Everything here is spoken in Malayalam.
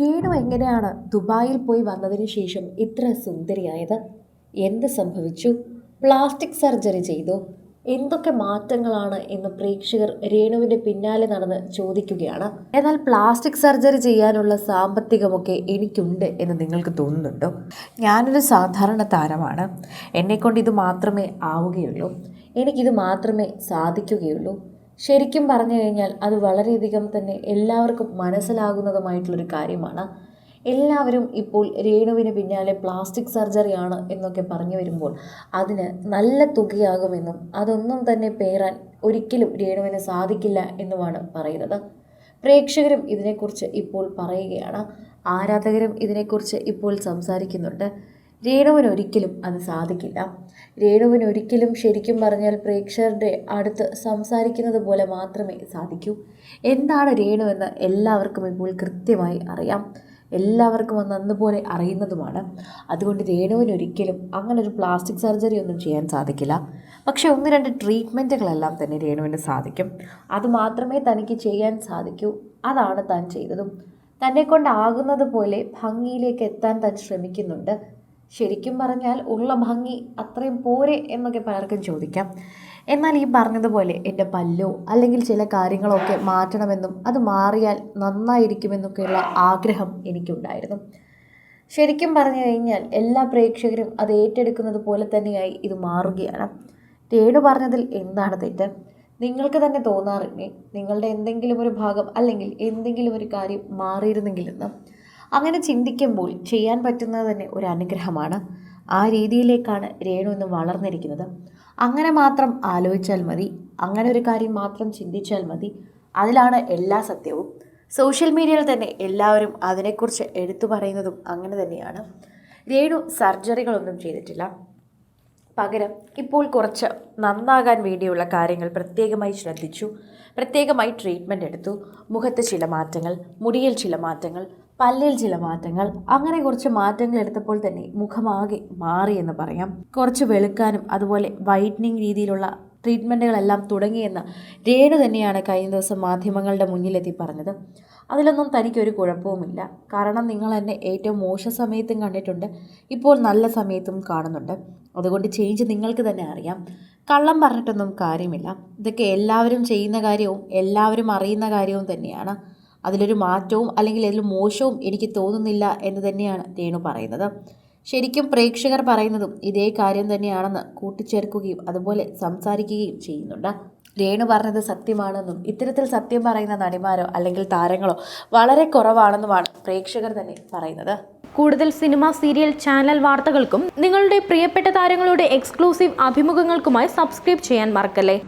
രേണു എങ്ങനെയാണ് ദുബായിൽ പോയി വന്നതിന് ശേഷം ഇത്ര സുന്ദരിയായത്? എന്ത് സംഭവിച്ചു? പ്ലാസ്റ്റിക് സർജറി ചെയ്തു. എന്തൊക്കെ മാറ്റങ്ങളാണ് എന്ന് പ്രേക്ഷകർ രേണുവിന്റെ പിന്നാലെ നടന്ന് ചോദിക്കുകയാണ്. എന്നാൽ പ്ലാസ്റ്റിക് സർജറി ചെയ്യാനുള്ള സാമ്പത്തികമൊക്കെ എനിക്കുണ്ട് എന്ന് നിങ്ങൾക്ക് തോന്നുന്നുണ്ടോ? ഞാനൊരു സാധാരണ താരമാണ്. എന്നെക്കൊണ്ട് ഇത് മാത്രമേ ആവുകയുള്ളൂ. എനിക്കിത് മാത്രമേ സാധിക്കുകയുള്ളൂ. ശരിക്കും പറഞ്ഞു കഴിഞ്ഞാൽ അത് വളരെയധികം തന്നെ എല്ലാവർക്കും മനസ്സിലാകുന്നതുമായിട്ടുള്ളൊരു കാര്യമാണ്. എല്ലാവരും ഇപ്പോൾ രേണുവിന് പിന്നാലെ പ്ലാസ്റ്റിക് സർജറിയാണ് എന്നൊക്കെ പറഞ്ഞു വരുമ്പോൾ അതിന് നല്ല തുകയാകുമെന്നും അതൊന്നും തന്നെ പേരാൻ ഒരിക്കലും രേണുവിന് സാധിക്കില്ല എന്നുമാണ് പറയുന്നത്. പ്രേക്ഷകരും ഇതിനെക്കുറിച്ച് ഇപ്പോൾ പറയുകയാണ്. ആരാധകരും ഇതിനെക്കുറിച്ച് ഇപ്പോൾ സംസാരിക്കുന്നുണ്ട്. രേണുവിന് ഒരിക്കലും അത് സാധിക്കില്ല. രേണുവിന് ഒരിക്കലും ശരിക്കും പറഞ്ഞാൽ പ്രേക്ഷകരുടെ അടുത്ത് സംസാരിക്കുന്നത് പോലെ മാത്രമേ സാധിക്കൂ. എന്താണ് രേണു എന്ന് എല്ലാവർക്കും ഇപ്പോൾ കൃത്യമായി അറിയാം. എല്ലാവർക്കും അന്ന് അന്നുപോലെ അറിയുന്നതുമാണ്. അതുകൊണ്ട് രേണുവിന് ഒരിക്കലും അങ്ങനെ ഒരു പ്ലാസ്റ്റിക് സർജറി ഒന്നും ചെയ്യാൻ സാധിക്കില്ല. പക്ഷേ ഒന്ന് രണ്ട് ട്രീറ്റ്മെന്റുകളെല്ലാം തന്നെ രേണുവിന് സാധിക്കും. അത് മാത്രമേ തനിക്ക് ചെയ്യാൻ സാധിക്കൂ. അതാണ് താൻ ചെയ്തതും. തന്നെ കൊണ്ടാകുന്നത് പോലെ ഭംഗിയിലേക്ക് എത്താൻ താൻ ശ്രമിക്കുന്നുണ്ട്. ശരിക്കും പറഞ്ഞാൽ ഉള്ള ഭംഗി അത്രയും പോരെ എന്നൊക്കെ പലർക്കും ചോദിക്കാം. എന്നാൽ ഈ പറഞ്ഞതുപോലെ എന്റെ പല്ലോ അല്ലെങ്കിൽ ചില കാര്യങ്ങളൊക്കെ മാറ്റണമെന്നും അത് മാറിയാൽ നന്നായിരിക്കുമെന്നൊക്കെയുള്ള ആഗ്രഹം എനിക്കുണ്ടായിരുന്നു. ശരിക്കും പറഞ്ഞു കഴിഞ്ഞാൽ എല്ലാ പ്രേക്ഷകരും അത് ഏറ്റെടുക്കുന്നത് പോലെ തന്നെയായി ഇത് മാറുകയാണ്. രേണു പറഞ്ഞതിൽ എന്താണ് തെറ്റ്? നിങ്ങൾക്ക് തന്നെ തോന്നാറില്ലേ? നിങ്ങളുടെ എന്തെങ്കിലും ഒരു ഭാഗം അല്ലെങ്കിൽ എന്തെങ്കിലും ഒരു കാര്യം മാറിയിരുന്നെങ്കിലെന്ന്? അങ്ങനെ ചിന്തിക്കുമ്പോൾ ചെയ്യാൻ പറ്റുന്നത് തന്നെ ഒരു അനുഗ്രഹമാണ്. ആ രീതിയിലേക്കാണ് രേണു ഇന്ന് വളർന്നിരിക്കുന്നത്. അങ്ങനെ മാത്രം ആലോചിച്ചാൽ മതി. അങ്ങനെ ഒരു കാര്യം മാത്രം ചിന്തിച്ചാൽ മതി. അതിലാണ് എല്ലാ സത്യവും. സോഷ്യൽ മീഡിയയിൽ തന്നെ എല്ലാവരും അതിനെക്കുറിച്ച് എടുത്തു പറയുന്നതും അങ്ങനെ തന്നെയാണ്. രേണു സർജറികളൊന്നും ചെയ്തിട്ടില്ല. പകരം ഇപ്പോൾ കുറച്ച് നന്നാകാൻ വേണ്ടിയുള്ള കാര്യങ്ങൾ പ്രത്യേകമായി ശ്രദ്ധിച്ചു. പ്രത്യേകമായി ട്രീറ്റ്മെന്റ് എടുത്തു. മുഖത്ത് ചില മാറ്റങ്ങൾ മുടിയിൽ ചില മാറ്റങ്ങൾ പല്ലിൽ ചില മാറ്റങ്ങൾ. അങ്ങനെ കുറച്ച് മാറ്റങ്ങൾ എടുത്തപ്പോൾ തന്നെ മുഖമാകെ മാറി എന്ന് പറയാം. കുറച്ച് വെളുക്കാനും അതുപോലെ വൈറ്റനിങ് രീതിയിലുള്ള ട്രീറ്റ്മെന്റുകളെല്ലാം തുടങ്ങിയെന്ന് രേണു തന്നെയാണ് കഴിഞ്ഞ ദിവസം മാധ്യമങ്ങളുടെ മുന്നിലെത്തി പറഞ്ഞത്. അതിലൊന്നും തനിക്കൊരു കുഴപ്പവുമില്ല. കാരണം നിങ്ങൾ എന്നെ ഏറ്റവും മോശ സമയത്തും കണ്ടിട്ടുണ്ട്. ഇപ്പോൾ നല്ല സമയത്തും കാണുന്നുണ്ട്. അതുകൊണ്ട് ചേഞ്ച് നിങ്ങൾക്ക് തന്നെ അറിയാം. കള്ളം പറഞ്ഞിട്ടൊന്നും കാര്യമില്ല. ഇതൊക്കെ എല്ലാവരും ചെയ്യുന്ന കാര്യവും എല്ലാവരും അറിയുന്ന കാര്യവും തന്നെയാണ്. അതിലൊരു മാറ്റവും അല്ലെങ്കിൽ അതിൽ മോശവും എനിക്ക് തോന്നുന്നില്ല എന്ന് തന്നെയാണ് രേണു പറയുന്നത്. ശരിക്കും പ്രേക്ഷകർ പറയുന്നതും ഇതേ കാര്യം തന്നെയാണെന്ന് കൂട്ടിച്ചേർക്കുകയും അതുപോലെ സംസാരിക്കുകയും ചെയ്യുന്നുണ്ട്. രേണു പറഞ്ഞത് സത്യമാണെന്നും ഇത്തരത്തിൽ സത്യം പറയുന്ന നടിമാരോ അല്ലെങ്കിൽ താരങ്ങളോ വളരെ കുറവാണെന്നുമാണ് പ്രേക്ഷകർ തന്നെ പറയുന്നത്. കൂടുതൽ സിനിമ സീരിയൽ ചാനൽ വാർത്തകൾക്കും നിങ്ങളുടെ പ്രിയപ്പെട്ട താരങ്ങളുടെ എക്സ്ക്ലൂസീവ് അഭിമുഖങ്ങൾക്കുമായി സബ്സ്ക്രൈബ് ചെയ്യാൻ മറക്കല്ലേ?